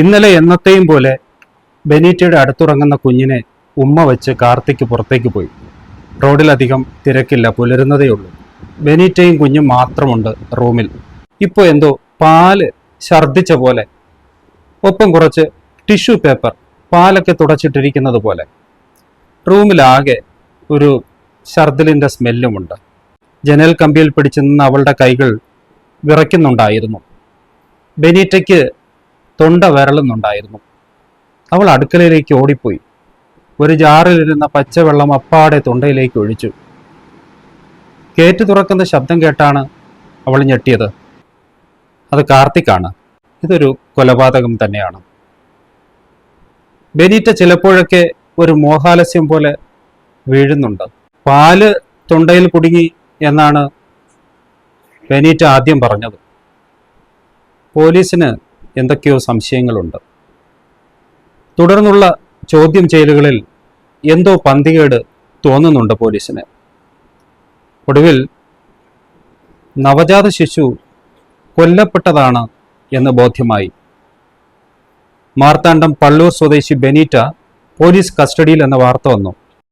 ഇന്നലെ എന്നത്തെയും പോലെ ബെനീറ്റയുടെ അടുത്തുറങ്ങുന്ന കുഞ്ഞിനെ ഉമ്മ വെച്ച് കാർത്തിക്ക് പുറത്തേക്ക് പോയി. റോഡിലധികം തിരക്കില്ല പുലരുന്നതേയുള്ളൂ ബെനീറ്റയും കുഞ്ഞും മാത്രമുണ്ട് റൂമിൽ. ഇപ്പോൾ എന്തോ പാൽ ഛർദ്ദിച്ച പോലെ. ഒപ്പം കുറച്ച് ടിഷ്യൂ പേപ്പർ പാലൊക്കെ തുടച്ചിട്ടിരിക്കുന്നത് പോലെ. റൂമിലാകെ ഒരു ഛർദിലിന്റെ സ്മെല്ലുമുണ്ട്. ജനൽ കമ്പിയിൽ പിടിച്ചു നിന്ന അവളുടെ കൈകൾ വിറയ്ക്കുന്നുണ്ടായിരുന്നു. ബെനീറ്റയ്ക്ക് തൊണ്ട വരളുന്നുണ്ടായിരുന്നു അവൾ അടുക്കളയിലേക്ക് ഓടിപ്പോയി. ഒരു ജാറിലിരുന്ന പച്ചവെള്ളം അപ്പാടെ തൊണ്ടയിലേക്ക് ഒഴിച്ചു. കേറ്റ് തുറക്കുന്ന ശബ്ദം കേട്ടാണ് അവൾ ഞെട്ടിയത്. അത് കാർത്തിക്കാണ്. ഇതൊരു കൊലപാതകം തന്നെയാണ്. ബെനീറ്റ ചിലപ്പോഴൊക്കെ ഒരു മോഹാലസ്യം പോലെ വീഴുന്നുണ്ട്. പാൽ തൊണ്ടയിൽ കുടുങ്ങി എന്നാണ് ബെനീറ്റ ആദ്യം പറഞ്ഞത്. പോലീസിന് എന്തൊക്കെയോ സംശയങ്ങളുണ്ട്. തുടർന്നുള്ള ചോദ്യം ചെയ്യലുകളിൽ എന്തോ പന്തികേട് തോന്നുന്നുണ്ട് പോലീസിന്. ഒടുവിൽ നവജാത ശിശു കൊല്ലപ്പെട്ടതാണ് എന്ന് ബോധ്യമായി. മാർത്താണ്ഡം പള്ളൂർ സ്വദേശി ബെനീറ്റ പോലീസ് കസ്റ്റഡിയിൽ എന്ന വാർത്ത വന്നു.